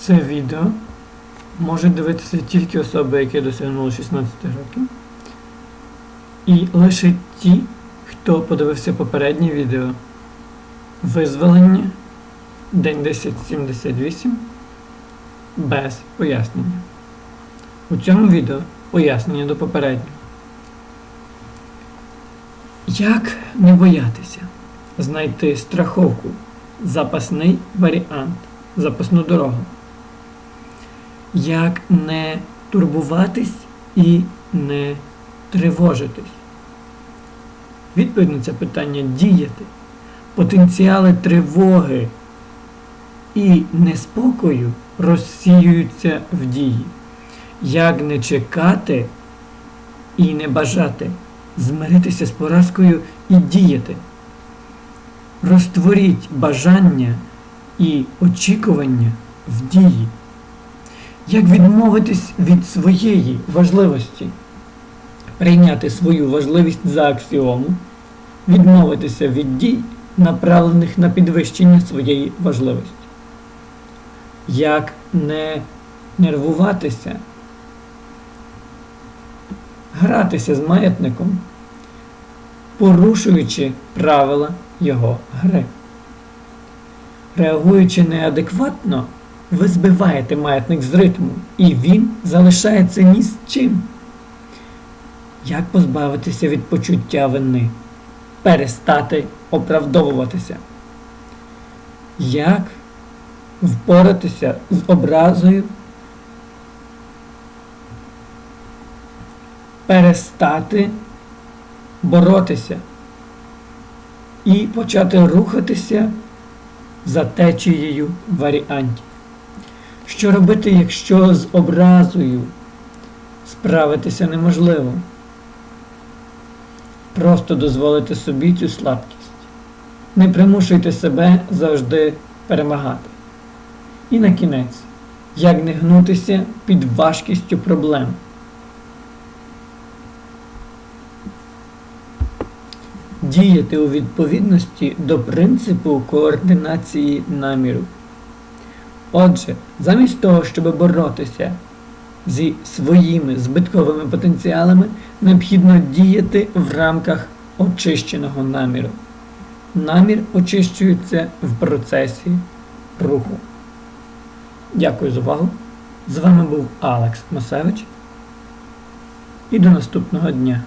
Це відео можуть дивитися тільки особи, які досягнули 16 років. І лише ті, хто подивився попереднє відео визволення День 1078 без пояснення. У цьому відео пояснення до попереднього. Як не боятися знайти страховку, запасний варіант, запасну дорогу? Як не турбуватись і не тривожитись? Відповідь на це питання діяти. Потенціали тривоги і неспокою розсіюються в дії. Як не чекати і не бажати, змиритися з поразкою і діяти. Розтворіть бажання і очікування в дії. Як відмовитись від своєї важливості, прийняти свою важливість за аксіому, відмовитися від дій, направлених на підвищення своєї важливості. Як не нервуватися, гратися з маятником, порушуючи правила його гри. Реагуючи неадекватно, ви збиваєте маятник з ритму, і він залишається ні з чим. Як позбавитися від почуття вини? Перестати оправдовуватися? Як впоратися з образою? Перестати боротися і почати рухатися за течією варіантів. Що робити, якщо з образою справитися неможливо? Просто дозволити собі цю слабкість. Не примушуйте себе завжди перемагати. І на кінець, як не гнутися під важкістю проблем. Діяти у відповідності до принципу координації наміру. Отже, замість того, щоб боротися зі своїми збитковими потенціалами, необхідно діяти в рамках очищеного наміру. Намір очищується в процесі руху. Дякую за увагу. З вами був Алекс Масевич. І до наступного дня.